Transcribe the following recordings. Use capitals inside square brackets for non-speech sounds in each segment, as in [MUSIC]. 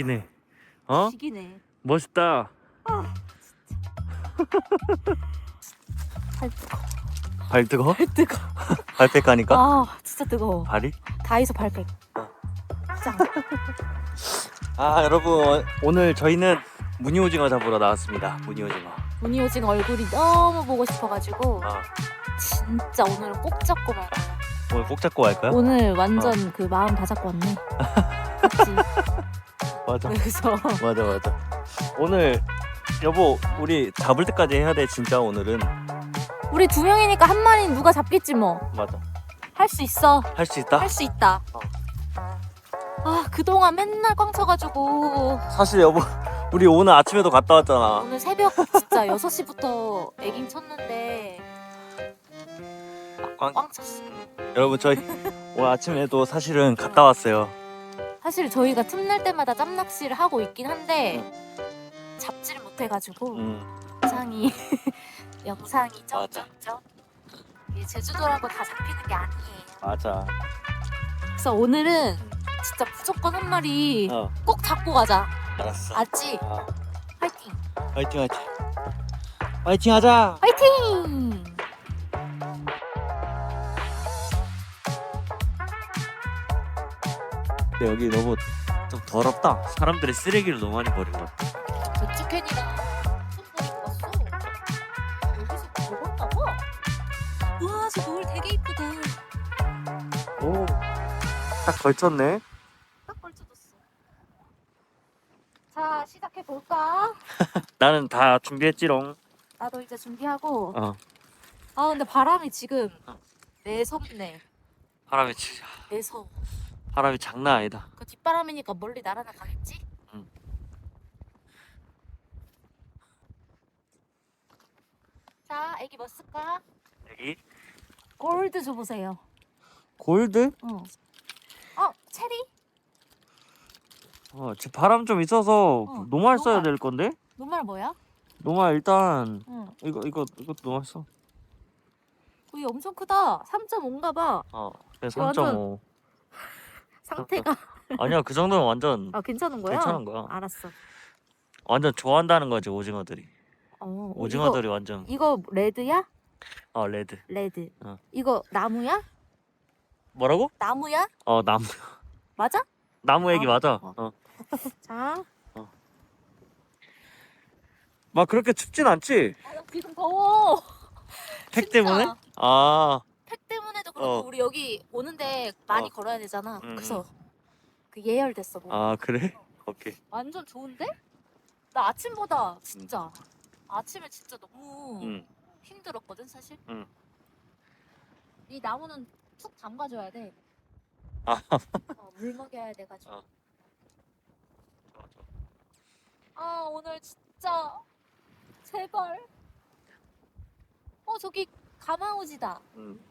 지기네. 어? 죽이네. 멋있다. 팔 뜨거. 발 뜨거? 팔 뜨거. 발백 가니까? 아 진짜 뜨거워. 발이? 다이소. 짱. 아 여러분 오늘 저희는 무늬오징어 잡으러 나왔습니다. 무늬오징어. 무늬오징어 얼굴이 너무 보고 싶어가지고 아, 진짜 오늘은 꼭 잡고 말 거야. 오늘 꼭 잡고 갈까요? 오늘 완전 그 마음 다 잡고 왔네. [LAUGHS] 그치? 맞아. 그래서 [LAUGHS] 맞아 맞아. 오늘 여보 우리 잡을 때까지 해야 돼 진짜 오늘은. 우리 두 명이니까 한 마리 누가 잡겠지 뭐. 맞아. 할 수 있어. 할 수 있다. 할 수 있다. 어. 아 그동안 맨날 꽝 쳐가지고 사실 여보 [LAUGHS] 우리 오늘 아침에도 갔다 왔잖아. 오늘 새벽 진짜 6시부터 애깅 쳤는데 꽝. 꽝 쳤어. 여러분 저희 오늘 아침에도 사실은 갔다 왔어요. 사실 저희가 틈날 때마다 짬낚시를 하고 있긴 한데 잡지를 못해가지고 음 영상이 [LAUGHS] 영상이 맞아. 점점점 이게 제주도라고 다 잡히는 게 아니에요. 맞아. 그래서 오늘은 진짜 무조건 한 마리 어 꼭 잡고 가자. 알았어. 알지? 아, 파이팅! 화이팅 화이팅. 화이팅 하자. 파이팅! 근데 여기 너무 좀 더럽다. 사람들이 쓰레기를 너무 많이 버린 것 같아. 캔이랑. 여기서. 와, 저 노을 되게 이쁘다. 오, 딱 걸쳤네. 딱 걸쳐줬어. 자, 시작해 볼까? [LAUGHS] 나는 다 준비했지롱. 나도 이제 준비하고. 어. 아, 근데 바람이 지금 어. 매섭네. 바람이 진짜 매서. 바람이 장난 아니다. 그 뒷바람이니까 멀리 날아나 가겠지? 응. 자, 애기 뭐 쓸까? 여기 골드 줘보세요. 골드? 어. 어, 체리? 어, 지금 바람 좀 있어서 어, 노말 써야 노말. 될 건데? 노말 뭐야? 노말 일단 응. 이거 이거 이것도 노말 써. 거의 엄청 크다. 3.5인가 봐. 어, 그래 완전- 3.5. 상태가. [LAUGHS] 아니야 그 정도면 완전 아, 괜찮은 거야? 괜찮은 거야. 알았어. 완전 좋아한다는 거지 오징어들이. 어, 오징어들이 완전 이거, 이거 레드야? 어 레드. 레드. 어. 이거 나무야? 뭐라고? 나무야? 어 나무 [LAUGHS] 맞아? 나무 얘기 어, 맞아. 어. 어. 자. 막 그렇게 춥진 않지? 아, 나 지금 더워. 팩 진짜. 때문에? 아 팩 때문에도 그렇고 어. 우리 여기 오는데 많이 어. 걸어야 되잖아. 음, 그래서 그 예열됐어. 뭐. 아 그래? [LAUGHS] 오케이. 완전 좋은데? 나 아침보다 진짜 아침에 진짜 너무 음. 힘들었거든 사실. 응. 이 나무는 툭 담가줘야 돼. 아. 어, 물 먹여야 돼가지고. 어. 아 오늘 진짜 제발. 어 저기 가마우지다. 음.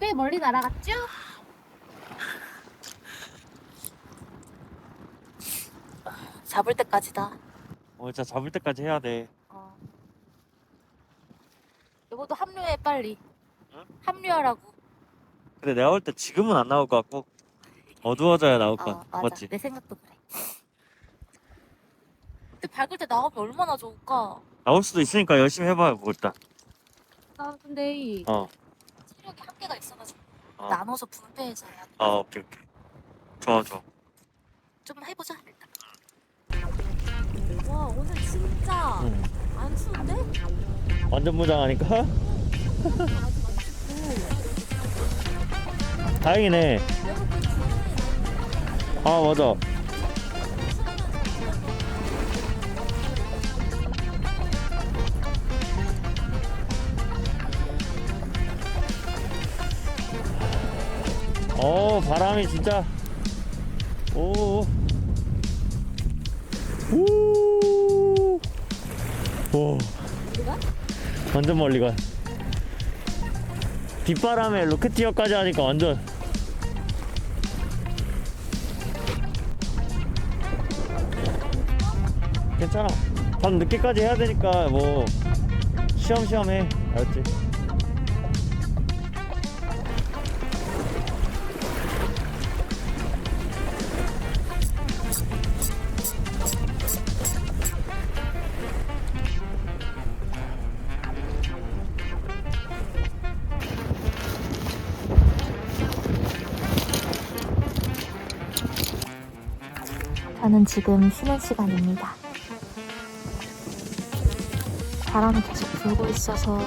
꽤 멀리 날아갔죠? 잡을 때까지다. 어 진짜 잡을 때까지 해야 돼. 어. 여보도 합류해 빨리. 응? 합류하라고. 근데 내가 볼 때 지금은 안 나올 것 같고 어두워져야 나올 것 어, 같아. 맞아. 맞지? 내 생각도 그래. 밝을 때 나오면 얼마나 좋을까? 나올 수도 있으니까 열심히 해봐요 뭐 일단. 나 근데 이 어. 체력이 한계가 있어가지고 어. 나눠서 분배해서 해야 돼. 어 오케이 오케이. 좋아 좋아. 좀 해보자 일단. 와 오늘 진짜 응. 안 추운데? 완전 무장하니까. 아직 안 춥고. 다행이네. 아 맞아. 어 바람이 진짜 오. 오. 오. 완전 멀리 가. 빗바람에 로켓티어까지 하니까 완전 괜찮아. 밤 늦게까지 해야 되니까 뭐 쉬엄쉬엄 해. 알았지? 저는 지금 쉬는 시간입니다. 바람이 계속 불고 있어서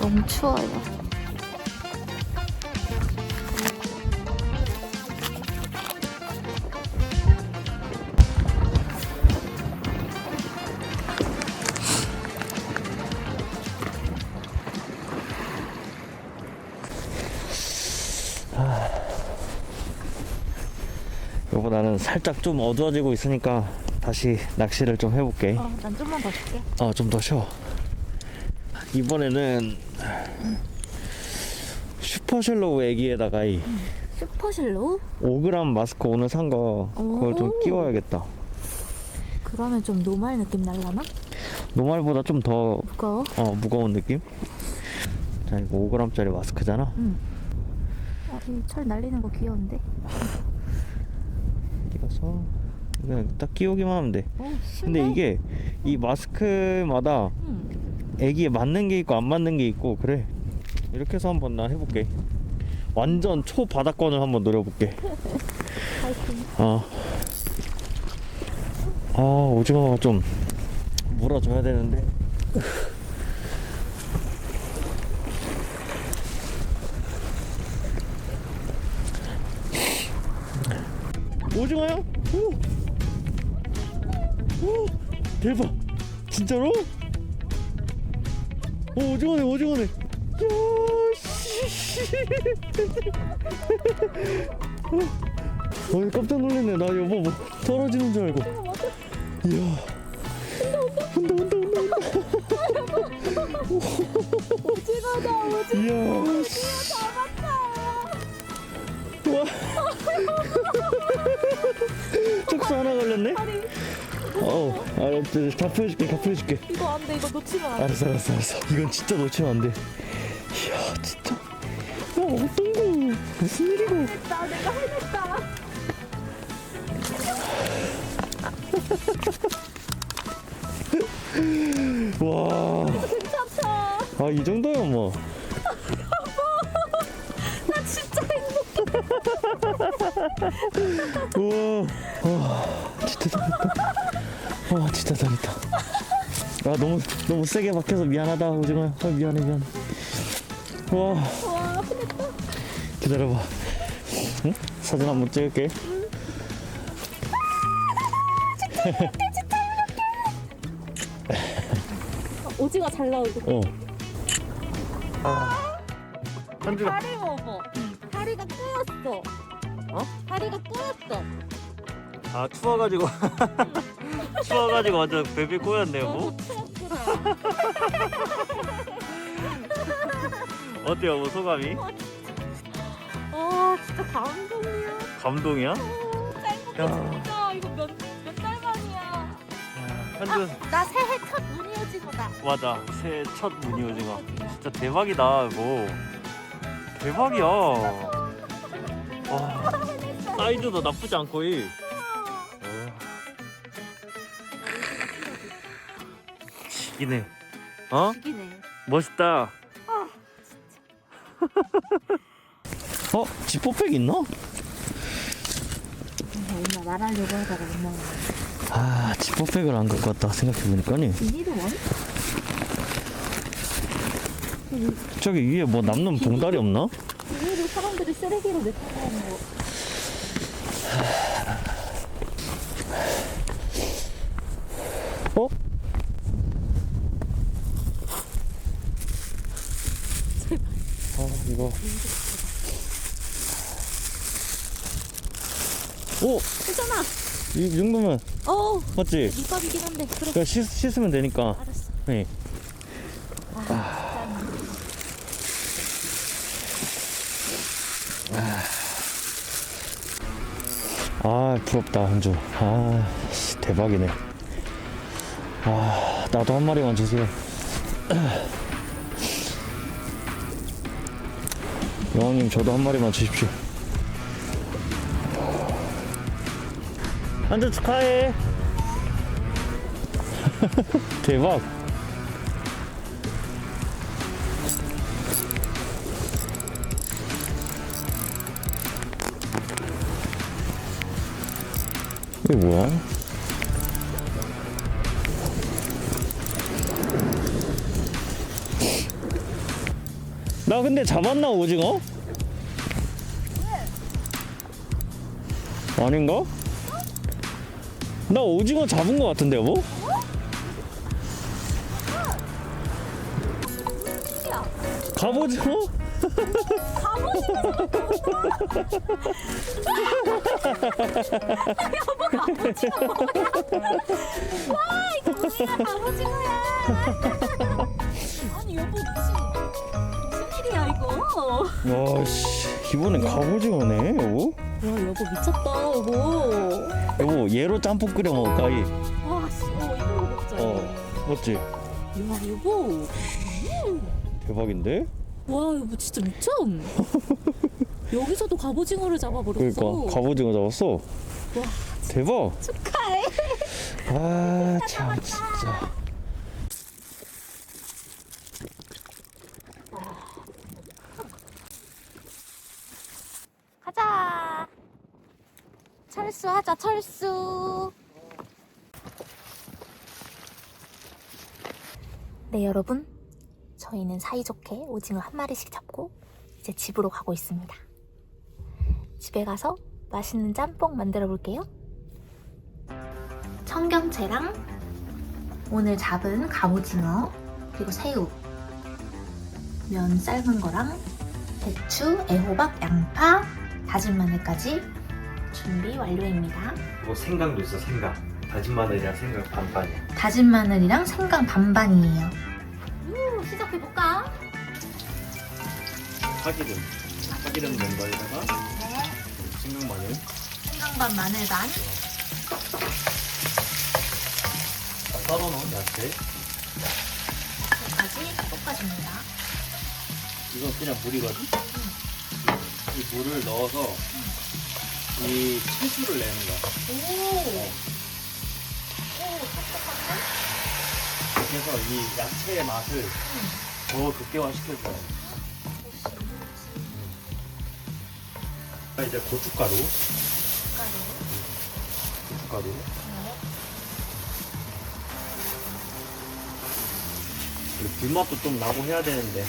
너무 추워요. 살짝 좀 어두워지고 있으니까 다시 낚시를 좀 해볼게. 어, 난 좀만 더 줄게. 어, 좀 더 쉬어. 이번에는 슈퍼셜로우 애기에다가 이 슈퍼실로? 5g 마스크 오늘 산 거 그걸 좀 오. 끼워야겠다. 그러면 좀 노말 느낌 날라나? 노말보다 좀 더 무거워? 어, 무거운 느낌? 자, 이거 5g짜리 마스크잖아. 응. 어, 이 철 날리는 거 귀여운데? [LAUGHS] 끼워서 그냥 딱 끼우기만 하면 돼. 오, 쉽네. 근데 이게 이 마스크마다 응. 애기에 맞는 게 있고 안 맞는 게 있고 그래. 이렇게 해서 한번 나 해볼게. 완전 초바닥권을 한번 노려볼게. [LAUGHS] 어. 아, 오징어가 좀 물어줘야 되는데. 오징어야? 오! 오! 대박! 진짜로? 오, 오징어네, 오징어네. 야, 씨. [LAUGHS] 어, 깜짝 놀랐네. 나 여보 뭐 떨어지는 줄 알고. 이야. 온다 온다 온다 온다. 오징어다, 오징어. 이야. 씨. 와. [LAUGHS] 촉수 하나 걸렸네. 어, 알았지. 다 보여줄게, 다 보여줄게. 이거 안 돼, 이거 놓치면 안 돼. 알았어, 알았어, 알았어. 이건 진짜 놓치면 안 돼. 이야, 진짜. 야, 어떤 거? 무슨 일이고? 나 내가 해냈다. 와. 괜찮다. 아, 이 정도면 뭐. 우와. 와, 진짜 잘했다. 와, 진짜 잘했다. 아, 너무, 너무 세게 박혀서 미안하다, 오징어야. 아, 미안해, 미안해. 와, 와, 해냈다. 기다려봐. 응? 사진 한번 찍을게. 오징어 잘 나오고. 어. 아. 현주가. 다리 어? 다리가 꼬였어. 아, 추워가지고. [LAUGHS] 추워가지고 완전 베비 꼬였네, 뭐. 너무 추웠구나. 어때요, 뭐 소감이? 아, 진짜 감동이야. 감동이야? 행복해 야. 진짜. 이거 몇, 몇달 만이야. 현주. 나 새해 첫 무늬 오징어다. 맞아 새해 첫 무늬 오징어 진짜 대박이다 이거 대박이야 와 사이즈도 나쁘지 않고 이 지기네 어? 죽이네. 멋있다 아, 어? 지퍼백 있나? 엄마 말하려고 하다가 엄마가 아 지퍼백을 안 갖고 왔다 생각해보니까니 비닐은 원? 저기 위에 뭐 남는 봉다리 없나? 비닐을 사람들이 쓰레기로 냈다고 하는 거. 어? 아 이거 오! 괜찮아. 이 정도면 어, 맞지? 밑밥이긴 한데 그래. 그냥 씻, 씻으면 되니까 알았어. 네. 아, 아 부럽다 한주 아 씨, 대박이네 아 나도 한 마리만 주세요. 여왕님 저도 한 마리만 주십시오. 한주 축하해. [LAUGHS] 대박. 이게 뭐야? 나 근데 잡았나 오징어? 아닌가? 나 오징어 잡은 거 같은데 여보? 야, 갑오징어? [LAUGHS] [LAUGHS] 와, 이거 뭐야? 갑오징어야. [LAUGHS] 아니, 여보, 무슨? 와 씨 이번엔 갑오징어네 여보? 와, 여보, 미쳤다, 여보. 여보 얘로 짬뽕 끓여 먹을까 이? 와, 씨, 어, 이거 먹자. 어 맞지? 야, 여보. 대박인데? 와, 여보, 진짜 미쳐. [LAUGHS] 여기서도 갑오징어를 잡아버렸어. 그러니까 갑오징어 잡았어 와, 대박 축하해. 아 참 진짜 가자. 철수하자, 철수. 네, 여러분. 저희는 사이좋게 오징어 한 마리씩 잡고 이제 집으로 가고 있습니다. 집에 가서 맛있는 짬뽕 만들어 볼게요. 청경채랑 오늘 잡은 갑오징어 그리고 새우 면 삶은 거랑 배추, 애호박, 양파, 다진 마늘까지 준비 완료입니다. 뭐 생강도 있어 생강 다진 마늘이랑 생강 반반이야 다진 마늘이랑 생강 반반이에요. 우, 시작해볼까? 파기름 파기름 넣은 거에다가 네. 생강 마늘 생강 반, 마늘 반. 썰어 놓은 야채 여기까지 볶아줍니다. 이건 그냥 물이거든 이 물을 넣어서 이 채수를 내는 거야 오. 오, 촉촉한데? 해서 이 야채의 맛을 더 극대화 시켜줘야 돼 자, 이제 고춧가루 가루. 고춧가루 네. 그리고 불맛도 좀 나고 해야 되는데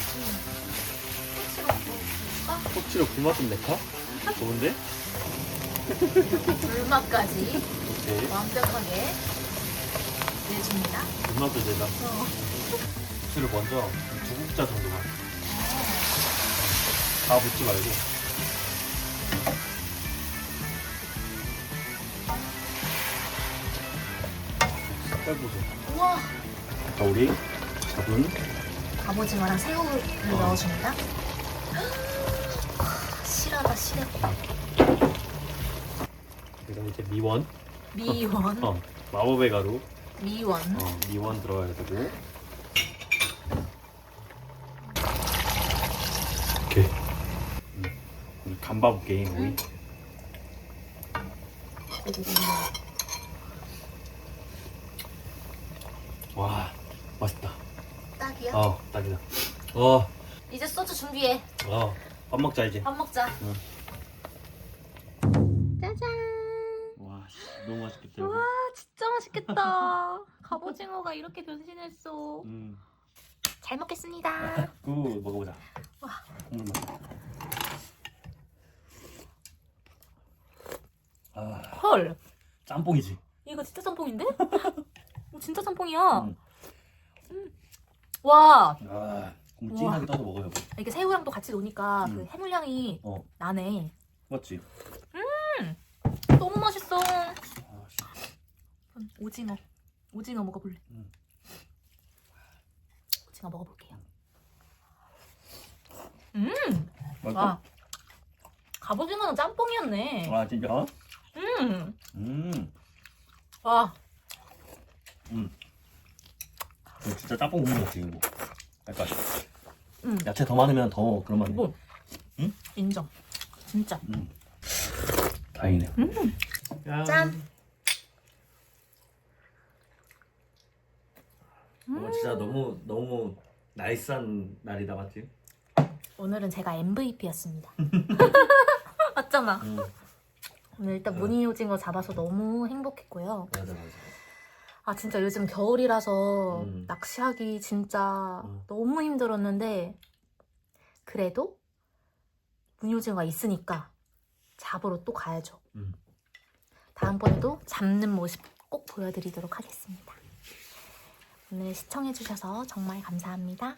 꼬치로? 토치로 불맛 좀 낼까? 좋은데? 불맛까지 오케이 완벽하게 내줍니다. 불맛도 내다 어. 토치를 먼저 두 국자 정도만 다 붓지 말고 색깔 보세요 우와. 자 우리 잡은 갑오징어랑 새우를 어. 넣어줍니다. [GASPS] 아, 실하다 실해. 그다음 이제 미원 미원. [LAUGHS] 어 마법의 가루 미원. 어 미원 들어가야 되고 오케이 음. 우리 간밥 게임 우리 와 맛있다 딱이야. 어 딱이다 어어 이제 소주 준비해. 밥 먹자 이제 밥 먹자. 응. 너무 맛있겠다 와 진짜 맛있겠다. 갑오징어가 이렇게 변신했어. 음. 잘 먹겠습니다. 그 먹어보자 와. 국물 맛 아, 헐. 짬뽕이지 이거 진짜 짬뽕인데? [LAUGHS] 이거 진짜 짬뽕이야. 음. 음. 와 아, 그럼 우와. 찐하게 떠서 먹어요 이게 새우랑 또 같이 노니까 음. 그 해물향이 어 나네. 맞지? 너무 맛있어. 음, 오징어. 오징어 먹어볼래. 음. 오징어 먹어볼게요. 음. 맛있어? 와. 갑오징어는 짬뽕이었네. 아 진짜? 음. 음, 와. 이거 진짜 짬뽕 국물 같지 이거 약간 음. 야채 더 많으면 더 그런 뭐? 응? 인정. 진짜. 음. 다행이네 음. 짠. 어, 진짜 너무 너무 나이스한 날이다 맞지? 오늘은 제가 MVP였습니다. [LAUGHS] 맞잖아. 음. 오늘 일단 응. 무늬 오징어 잡아서 너무 행복했고요. 맞아 맞아. 아 진짜 요즘 겨울이라서 음. 낚시하기 진짜 음. 너무 힘들었는데 그래도 무늬 오징어가 있으니까 잡으러 또 가야죠. 음. 다음번에도 잡는 모습 꼭 보여드리도록 하겠습니다. 오늘 시청해주셔서 정말 감사합니다.